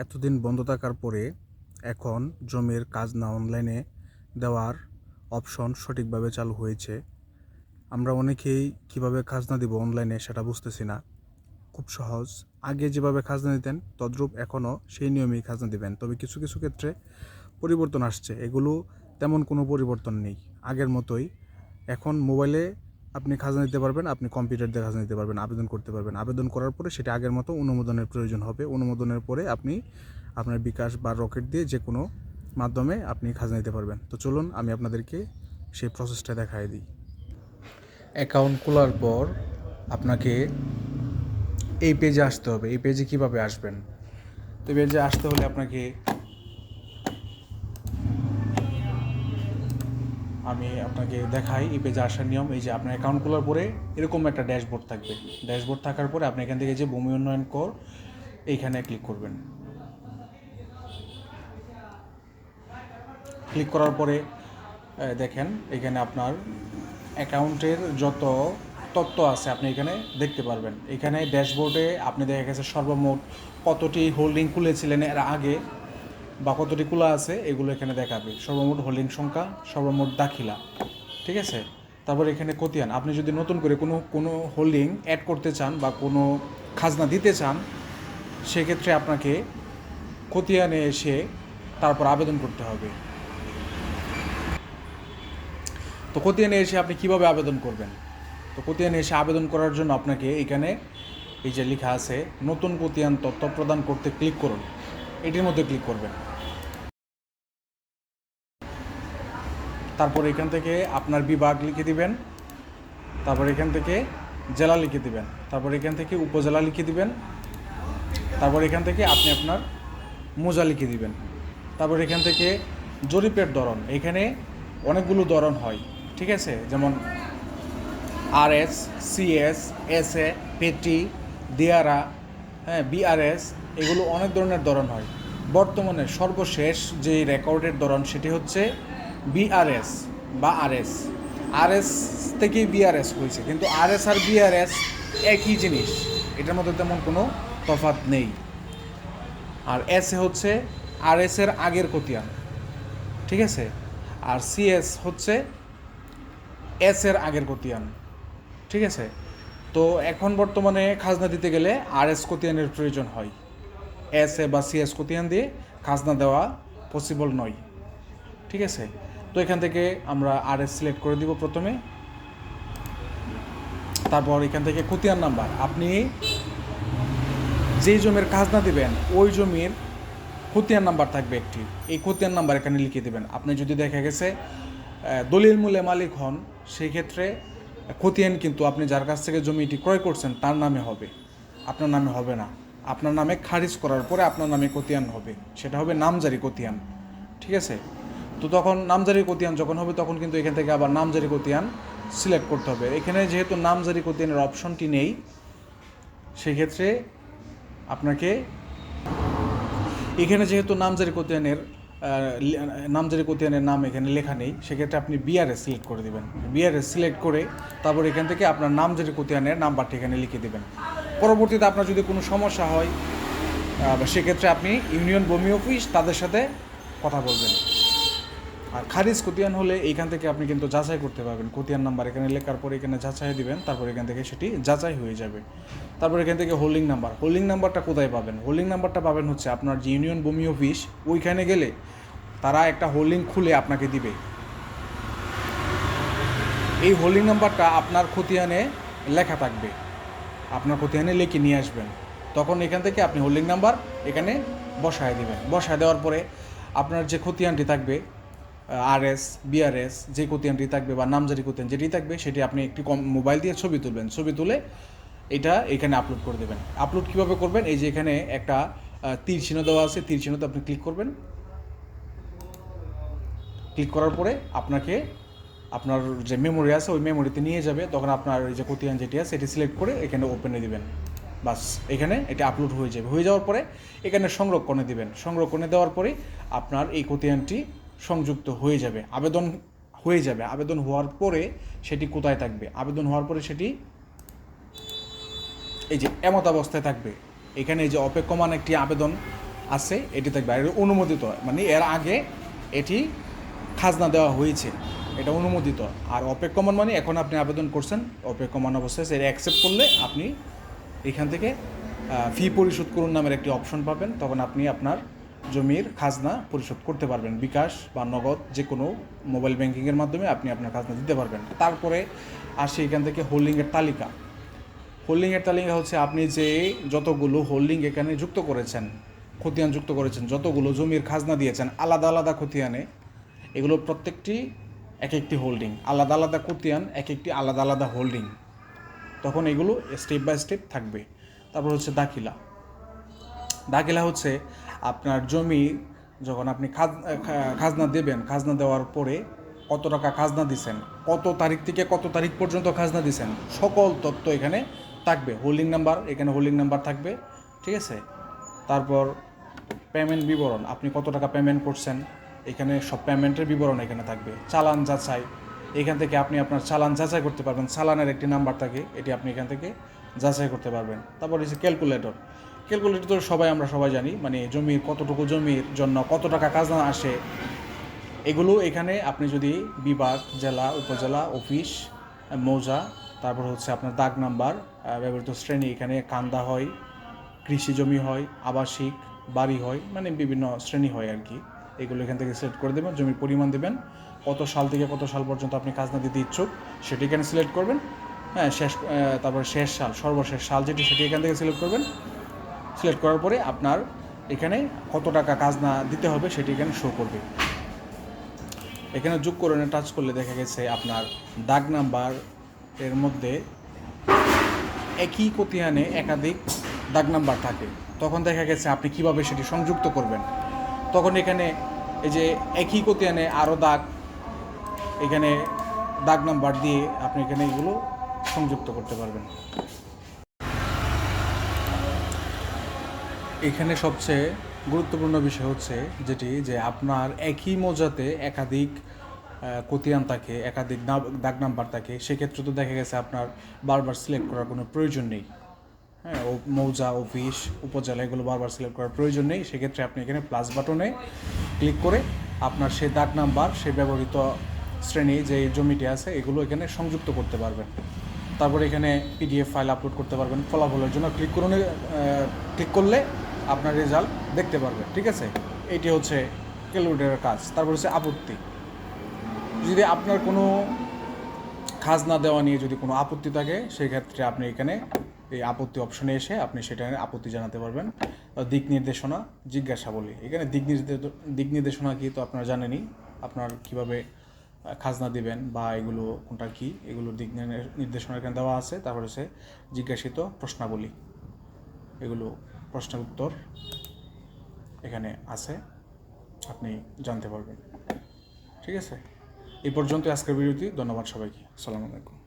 এতদিন বন্ধ থাকার পরে এখন জমির কাজ না অনলাইনে দেওয়ার অপশন সঠিকভাবে চালু হয়েছে। আমরা অনেকেই কীভাবে খাজনা দিব অনলাইনে সেটা বুঝতেছি না। খুব সহজ। আগে যেভাবে খাজনা দিতেন, তদ্রূপ এখনও সেই নিয়মেই খাজনা দিবেন। তবে কিছু কিছু ক্ষেত্রে পরিবর্তন আসছে। এগুলো তেমন কোনো পরিবর্তন নেই। আগের মতোই এখন মোবাইলে আপনি খাজনা দিতে পারবেন, আপনি কম্পিউটার দিয়ে খাজনা দিতে পারবেন, আবেদন করতে পারবেন। আবেদন করার পরে সেটা আগের মতো অনুমোদনের প্রয়োজন হবে। অনুমোদনের পরে আপনি আপনার বিকাশ বা রকেট দিয়ে যে কোনো মাধ্যমে আপনি খাজনা দিতে পারবেন। তো চলুন আমি আপনাদেরকে সেই প্রসেসটা দেখাই দিই। অ্যাকাউন্ট খোলার পর আপনাকে এই পেজে আসতে হবে। এই পেজে কীভাবে আসবেন? তো পেজে আসতে হলে আপনাকে আমি আপনাকে দেখাই, এই পেজে আসার নিয়ম, এই যে আপনার অ্যাকাউন্ট খোলার পরে এরকম একটা ড্যাশবোর্ড থাকবে। ড্যাশবোর্ড থাকার পরে আপনি এখান থেকে যে ভূমি উন্নয়ন কর, এইখানে ক্লিক করবেন। ক্লিক করার পরে দেখেন, এখানে আপনার অ্যাকাউন্টের যত তথ্য আছে আপনি এখানে দেখতে পারবেন। এখানে ড্যাশবোর্ডে আপনি দেখা গেছে সর্বমোট কতটি হোল্ডিং খুলেছিলেন এর আগে বা কতটি খোলা আছে, এগুলো এখানে দেখাবে। সর্বমোট হোল্ডিং সংখ্যা, সর্বমোট দাখিলা। ঠিক আছে? তারপর এখানে খতিয়ান। আপনি যদি নতুন করে কোনো কোনো হোল্ডিং অ্যাড করতে চান বা কোনো খাজনা দিতে চান, সেক্ষেত্রে আপনাকে খতিয়ানে এসে তারপর আবেদন করতে হবে। তো খতিয়ানে এসে আপনি কীভাবে আবেদন করবেন? তো খতিয়ানে এসে আবেদন করার জন্য আপনাকে এখানে এই যে লেখা আছে, নতুন খতিয়ান তথ্য প্রদান করতে ক্লিক করুন। এটির মধ্যে ক্লিক করবেন। তারপর এখান থেকে আপনার বিভাগ লিখে দিবেন, তারপর এখান থেকে জেলা লিখে দিবেন, তারপর এখান থেকে উপজেলা লিখে দিবেন, তারপর এখান থেকে আপনি আপনার মোজা লিখে দিবেন, তারপর এখান থেকে জরিপের ধরন, এখানে অনেকগুলো ধরন হয়, ঠিক আছে? যেমন R S CS S A পেটি, দিয়ারা হ্যাঁ বিআরএস, এগুলো অনেক ধরনের ধরন হয়। বর্তমানে সর্বশেষ যে রেকর্ডের ধরন সেটি হচ্ছে বিআরএস বা আরএস আরএস থেকেই বিআরএস হয়েছে, কিন্তু আরএস আর বিআরএস একই জিনিস, এটার মধ্যে তেমন কোনো তফাৎ নেই। আর এস হচ্ছে আর এস এর আগের কতিয়ান ঠিক আছে? আর সিএস হচ্ছে এস এর আগের কতিয়ান ঠিক আছে? তো এখন বর্তমানে খাজনা দিতে গেলে আর এস খতিয়ানের প্রয়োজন হয়। এস এ বা সিএস খতিয়ান দিয়ে খাজনা দেওয়া পসিবল নয়, ঠিক আছে? তো এখান থেকে আমরা আর এস সিলেক্ট করে দিব প্রথমে। তারপর এখান থেকে খতিয়ান নাম্বার। আপনি যেই জমির খাজনা দিবেন, ওই জমির খতিয়ান নাম্বার থাকবে একটি। এই খতিয়ান নাম্বার এখানে লিখে দেবেন। আপনি যদি দেখা গেছে দলিল মূল্যে মালিক হন সেই ক্ষেত্রে খতিয়ান কিন্তু আপনি যার কাছ থেকে জমিটি ক্রয় করছেন, তার নামে হবে। আপনার নামে হবে না। আপনার নামে খারিজ করার পরে আপনার নামে খতিয়ান হবে। সেটা হবে নামজারি খতিয়ান। ঠিক আছে? তো তখন নামজারি খতিয়ান যখন হবে, তখন কিন্তু এখান থেকে আবার নামজারি খতিয়ান সিলেক্ট করতে হবে। এখানে যেহেতু নামজারি খতিয়ানের অপশনটি নেই, সেক্ষেত্রে আপনাকে এখানে যেহেতু নামজারি কোতিয়ানের নামজারি কোতিয়ানের নাম এখানে লেখা নেই, সেক্ষেত্রে আপনি বিআরএস সিলেক্ট করে দেবেন। বিআরএস সিলেক্ট করে তারপর এখান থেকে আপনার নামজারি কোতিয়ানের নাম্বারটি এখানে লিখে দেবেন। পরবর্তীতে আপনার যদি কোনো সমস্যা হয় সেক্ষেত্রে আপনি ইউনিয়ন ভূমি অফিস তাদের সাথে কথা বলবেন। আর খারিজ কোতিয়ান হলে এইখান থেকে আপনি কিন্তু যাচাই করতে পারবেন। কোতিয়ান নাম্বার এখানে লেখার পরে এখানে যাচাই দিবেন, তারপর এখান থেকে সেটি যাচাই হয়ে যাবে। তারপর এখান থেকে হোল্ডিং নাম্বার হোল্ডিং নাম্বারটা কোথায় পাবেন? হোল্ডিং নাম্বারটা পাবেন হচ্ছে আপনার যে ইউনিয়ন ভূমি অফিস ওইখানে গেলে তারা একটা হোল্ডিং খুলে আপনাকে দিবে। এই হোল্ডিং নাম্বারটা আপনার খতিয়ানে লেখা থাকবে। আপনার খতিয়ানে লিখে নিয়ে আসবেন। তখন এখান থেকে আপনি হোল্ডিং নাম্বার এখানে বসায় দেবেন। বসায় দেওয়ার পরে আপনার যে খতিয়ানটি থাকবে আর এস বিআরএস যে খতিয়ানটি থাকবে বা নামজারি খতিয়ান যেটি থাকবে সেটি আপনি একটি কম মোবাইল দিয়ে ছবি তুলবেন। ছবি তুলে এটা এখানে আপলোড করে দেবেন। আপলোড কীভাবে করবেন? এই যে এখানে একটা তীর চিহ্ন দেওয়া আছে। তীর চিহ্নতে আপনি ক্লিক করবেন। ক্লিক করার পরে আপনাকে আপনার যে মেমোরি আছে, ওই মেমোরিতে নিয়ে যাবে। তখন আপনার ওই যে খতিয়ান যেটি আছে এটি সিলেক্ট করে এখানে ওপেনে দিবেন। বাস, এখানে এটা আপলোড হয়ে যাবে। হয়ে যাওয়ার পরে এখানে সংরক্ষণে দিবেন। সংরক্ষণে দেওয়ার পরে আপনার এই খতিয়ানটি সংযুক্ত হয়ে যাবে, আবেদন হয়ে যাবে, আবেদন হওয়ার পরে সেটি কোথায় থাকবে? আবেদন হওয়ার পরে সেটি এই যে এমত অবস্থায় থাকবে। এখানে এই যে অপেক্ষমান একটি আবেদন আছে, এটি থাকবে। আর অনুমোদিত মানে এর আগে এটি খাজনা দেওয়া হয়েছে, এটা অনুমোদিত। আর অপেক্ষমান মানে এখন আপনি আবেদন করছেন, অপেক্ষমান অবস্থায় সেটা অ্যাকসেপ্ট করলে আপনি এখান থেকে ফি পরিশোধ করুন নামের একটি অপশন পাবেন, তখন আপনি আপনার জমির খাজনা পরিশোধ করতে পারবেন। বিকাশ বা নগদ যে কোনো মোবাইল ব্যাংকিংয়ের মাধ্যমে আপনি আপনার খাজনা দিতে পারবেন। তারপরে আসে এখান থেকে হোল্ডিংয়ের তালিকা। হোল্ডিংয়ের তালিকা হচ্ছে আপনি যে যতগুলো হোল্ডিং এখানে যুক্ত করেছেন, খতিয়ান যুক্ত করেছেন, যতগুলো জমির খাজনা দিয়েছেন, আলাদা আলাদা খতিয়ানে এগুলো প্রত্যেকটি এক একটি হোল্ডিং আলাদা আলাদা খতিয়ান এক একটি আলাদা আলাদা হোল্ডিং তখন এগুলো স্টেপ বাই স্টেপ থাকবে। তারপর হচ্ছে দাখিলা। দাখিলা হচ্ছে আপনার জমি যখন আপনি খাজ খাজনা দেবেন, খাজনা দেওয়ার পরে কত টাকা খাজনা দিছেন? কত তারিখ থেকে কত তারিখ পর্যন্ত খাজনা দিছেন? সকল তথ্য এখানে থাকবে। হোল্ডিং নাম্বার এখানে হোল্ডিং নাম্বার থাকবে। ঠিক আছে? তারপর পেমেন্ট বিবরণ, আপনি কত টাকা পেমেন্ট করছেন? এখানে সব পেমেন্টের বিবরণ এখানে থাকবে। চালান যাচাই। এখান থেকে আপনি আপনার চালান যাচাই করতে পারবেন। চালানের একটি নাম্বার থাকে, এটি আপনি এখান থেকে যাচাই করতে পারবেন। তারপর হচ্ছে ক্যালকুলেটর ক্যালকুলেটর তো সবাই, আমরা সবাই জানি মানে জমির কতটুকু জমির জন্য কত টাকা খাজনা আসে, এগুলো এখানে আপনি যদি বিভাগ, জেলা, উপজেলা, অফিস, মৌজা, তারপর হচ্ছে আপনার দাগ নাম্বার ব্যবহৃত শ্রেণি, এখানে কান্দা হয়, কৃষি জমি হয়, আবাসিক, বাড়ি হয় মানে বিভিন্ন শ্রেণি হয় আর কি। এগুলো এখান থেকে সিলেক্ট করে দেবেন, জমির পরিমাণ দেবেন, কত সাল থেকে কত সাল পর্যন্ত আপনি খাজনা দিতে ইচ্ছুক, সেটি এখানে সিলেক্ট করবেন হ্যাঁ শেষ তারপর শেষ সাল, সর্বশেষ সাল যেটি, সেটি এখান থেকে সিলেক্ট করবেন সিলেক্ট করার পরে আপনার এখানে কত টাকা খাজনা দিতে হবে সেটি এখানে শো করবে। এখানে যোগ করে টাচ করলে দেখা গেছে আপনার দাগ নাম্বার এর মধ্যে একই কতিয়ানে একাধিক দাগ নাম্বার থাকে। তখন দেখা গেছে আপনি কীভাবে সেটি সংযুক্ত করবেন। তখন এখানে এই যে একই কতিয়ানে আরও দাগ, এখানে দাগ নাম্বার দিয়ে আপনি এখানে এগুলো সংযুক্ত করতে পারবেন। এখানে সবচেয়ে গুরুত্বপূর্ণ বিষয় হচ্ছে যেটি যে আপনার একই মৌজাতে একাধিক কতিয়ান থাকে, একাধিক দাগ নাম্বার থাকে, সেক্ষেত্রে তো দেখা গেছে আপনার বারবার সিলেক্ট করার কোনো প্রয়োজন নেই। হ্যাঁ ও মৌজা, অফিস, উপজেলা এগুলো বারবার সিলেক্ট করার প্রয়োজন নেই। সেক্ষেত্রে আপনি এখানে প্লাস বাটনে ক্লিক করে আপনার সেই দাগ নাম্বার সেই ব্যবহৃত শ্রেণি, যে জমিটি আছে, এগুলো এখানে সংযুক্ত করতে পারবেন। তারপর এখানে পিডিএফ ফাইল আপলোড করতে পারবেন। ফলাফলের জন্য ক্লিক করুন ক্লিক করলে আপনার রেজাল্ট দেখতে পারবেন, ঠিক আছে? এটি হচ্ছে ক্যালকুলেটরের কাজ। তারপর হচ্ছে আপত্তি। যদি আপনার কোনো খাজনা দেওয়া নিয়ে যদি কোনো আপত্তি থাকে সেই ক্ষেত্রে আপনি এখানে এই আপত্তি অপশনে এসে আপনি সেটা আপত্তি জানাতে পারবেন। দিক নির্দেশনা, জিজ্ঞাসাবলী। এখানে দিক দিক নির্দেশনা কি তো আপনারা জানেনই। আপনার কীভাবে খাজনা দিবেন বা এগুলো কোনটা কি এগুলো দিক নির্দেশনা এখানে দেওয়া আছে। তারপর হচ্ছে জিজ্ঞাসিত প্রশ্নাবলী। এগুলো প্রশ্নের উত্তর এখানে আছে, আপনি জানতে পারবেন। ঠিক আছে? এই পর্যন্ত আজকের ভিডিওটি। ধন্যবাদ সবাইকে। আসসালামু আলাইকুম।